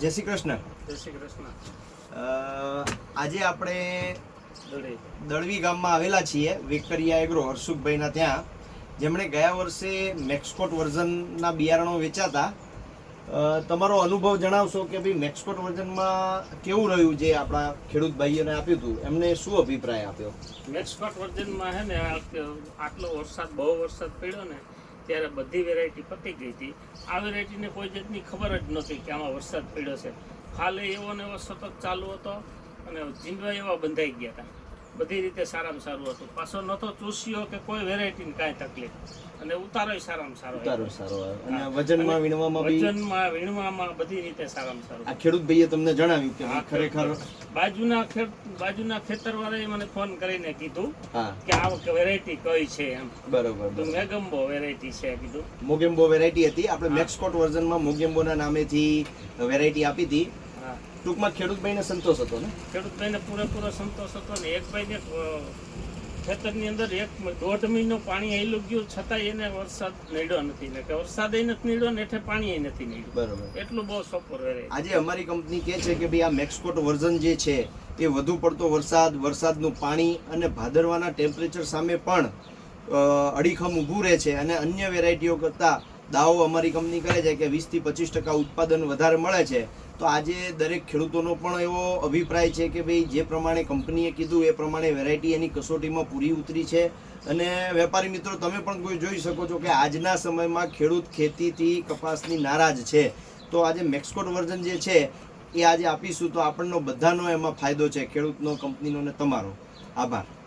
જય શ્રી કૃષ્ણ. જય શ્રી કૃષ્ણ. આજે આપણે દળવી ગામમાં આવેલા છીએ વેકરિયા એગ્રો હર્ષુખભાઈના ત્યાં. જેમણે ગયા વર્ષે મેક્સકોટ વર્ઝનના બિયારણો વેચાતા. તમારો અનુભવ જણાવશો કે ભાઈ મેક્સકોટ વર્ઝનમાં કેવું રહ્યું જે આપણા ખેડૂત ભાઈઓને આપ્યું હતું? એમને શું અભિપ્રાય આપ્યો? મેક્સકોટ વર્ઝનમાં હે ને આટલો વરસાદ બહુ વરસાદ પડ્યો ને ત્યારે બધી વેરાયટી પતી ગઈ હતી. આ વેરાયટીને કોઈ જાતની ખબર જ નહોતી કે આમાં વરસાદ પડ્યો છે. હાલે એવો ને એવો સતત ચાલુ હતો અને જીંડવા એવા બંધાઈ ગયા હતા. બધી રીતે સારામાં સારું હતું. પાછો નતો ચૂસ્યો કે કોઈ વેરાયટીની કાંઈ તકલીફ. અને ઉતારોય સારામાં સારો ઉતારો સારો અને વજનમાં વીણવામાં વજનમાં વીણવામાં બધી રીતે સારામાં સારું આ ખેડૂત ભાઈએ તમને જણાવ્યું કે ખરેખર બાજુના બાજુના બાજુના ખેતરવાળાએ મને ફોન કરીને કીધું કે આ વેરાયટી કઈ છે એમ. બરોબર તો મેગમ્બો વેરાયટી છે કીધું. મોગેમ્બો વેરાયટી હતી. આપણે. મેક્સકોટ વર્ઝનમાં મોગેમ્બોના નામેથી વેરાયટી આપી હતી. ટૂંકમાં ખેડૂત ભાઈને સંતોષ હતો ને? ખેડૂતભાઈને પૂરેપૂરો સંતોષ હતો ને એક ભાઈને ખેતરની અંદર એક દોઢ મહિનો પાણી આવેલું ગયું છતાં એને વરસાદ નડ્યો નથી ને કે વરસાદ નથી નડ્યો ને એટલે પાણી નથી નડ્યું. બરોબર. એટલું બહુ સપોર રહે આજે અમારી કંપની કહે છે કે ભાઈ આ મેક્સકોટ વર્ઝન જે છે એ વધુ પડતો વરસાદ વરસાદનું પાણી અને ભાદરવાના ટેમ્પરેચર સામે પણ અડીખમ ઊભું રહે છે અને અન્ય વેરાયટીઓ કરતાં દાવો અમારી કંપની કરે છે કે વીસથી પચીસ ટકા ઉત્પાદન વધારે મળે છે. તો આજે દરેક ખેડૂતોનો પણ એવો અભિપ્રાય છે કે ભાઈ, જે પ્રમાણે કંપનીએ કીધું, એ પ્રમાણે વેરાયટી એની કસોટીમાં પૂરી ઉતરી છે. અને વેપારી મિત્રો, તમે પણ કોઈ જોઈ શકો છો કે આજના સમયમાં ખેડૂત ખેતીથી કપાસની નારાજ છે. તો આજે મેક્સકોટ વર્ઝન જે છે, એ આજે આપીશું તો આપણનો બધાનો એમાં ફાયદો છે, ખેડૂતનો, કંપનીનો ને તમારો. આભાર.